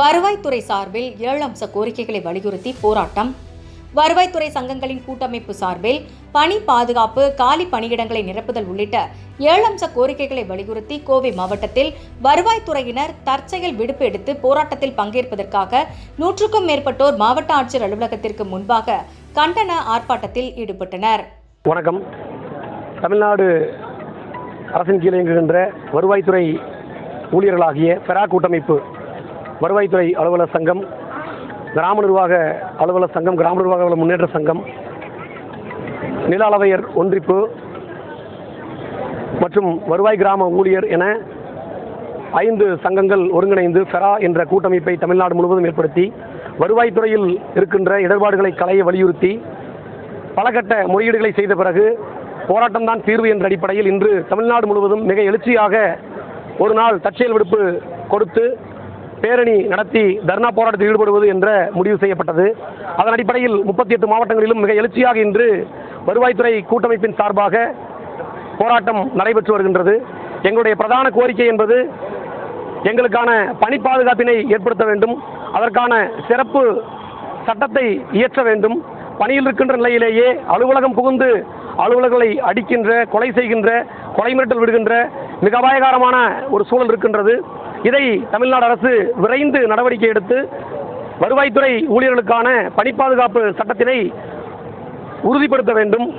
வருவாய்த்துறை சார்பில் ஏழு அம்ச கோரிக்கைகளை வலியுறுத்தி போராட்டம். வருவாய்த்துறை சங்கங்களின் கூட்டமைப்பு சார்பில் பணி பாதுகாப்பு காலி பணியிடங்களை நிரப்புதல் உள்ளிட்ட ஏழு அம்ச கோரிக்கைகளை வலியுறுத்தி கோவை மாவட்டத்தில் வருவாய்த்துறையினர் தற்செயல் விடுப்பு எடுத்து போராட்டத்தில் பங்கேற்பதற்காக நூற்றுக்கும் மேற்பட்டோர் மாவட்ட ஆட்சியர் அலுவலகத்திற்கு முன்பாக கண்டன ஆர்ப்பாட்டத்தில் ஈடுபட்டனர். வணக்கம். தமிழ்நாடு அரசின் கீழ் இயங்குகின்ற வருவாய்த்துறை ஊழியர்களாகிய பெரா கூட்டமைப்பு வருவாய்த்துறை அலுவலர் சங்கம் கிராம நிர்வாக அலுவலர் சங்கம் கிராம நிர்வாக அலுவலர் முன்னேற்ற சங்கம் நில அளவையர் ஒன்றிப்பு மற்றும் வருவாய் கிராம ஊழியர் என ஐந்து சங்கங்கள் ஒருங்கிணைந்து ஃபெரா என்ற கூட்டமைப்பை தமிழ்நாடு முழுவதும் ஏற்படுத்தி வருவாய்த்துறையில் இருக்கின்ற இடர்பாடுகளை களைய வலியுறுத்தி பலகட்ட முறையீடுகளை செய்த பிறகு போராட்டம்தான் தீர்வு என்ற அடிப்படையில் இன்று தமிழ்நாடு முழுவதும் மிக எழுச்சியாக ஒரு நாள் தற்செயல் விடுப்பு கொடுத்து பேரணி நடத்தி தர்ணா போராட்டத்தில் ஈடுபடுவது என்ற முடிவு செய்யப்பட்டது. அதன் அடிப்படையில் முப்பத்தி எட்டு மாவட்டங்களிலும் மிக எழுச்சியாக இன்று வருவாய்த்துறை கூட்டமைப்பின் சார்பாக போராட்டம் நடைபெற்று வருகின்றது. எங்களுடைய பிரதான கோரிக்கை என்பது எங்களுக்கான பணி பாதுகாப்பினை ஏற்படுத்த வேண்டும். அதற்கான சிறப்பு சட்டத்தை இயற்ற வேண்டும். பணியில் இருக்கின்ற நிலையிலேயே அலுவலகம் புகுந்து அலுவலர்களை அடிக்கின்ற கொலை செய்கின்ற கொலை மிரட்டல் விடுகின்ற மிக அபாயகரமான ஒரு சூழல் இருக்கின்றது. இதை தமிழ்நாடு அரசு விரைந்து நடவடிக்கை எடுத்து வருவாய்த்துறை ஊழியர்களுக்கான பணி பாதுகாப்பு சட்டத்தினை உறுதிப்படுத்த வேண்டும்.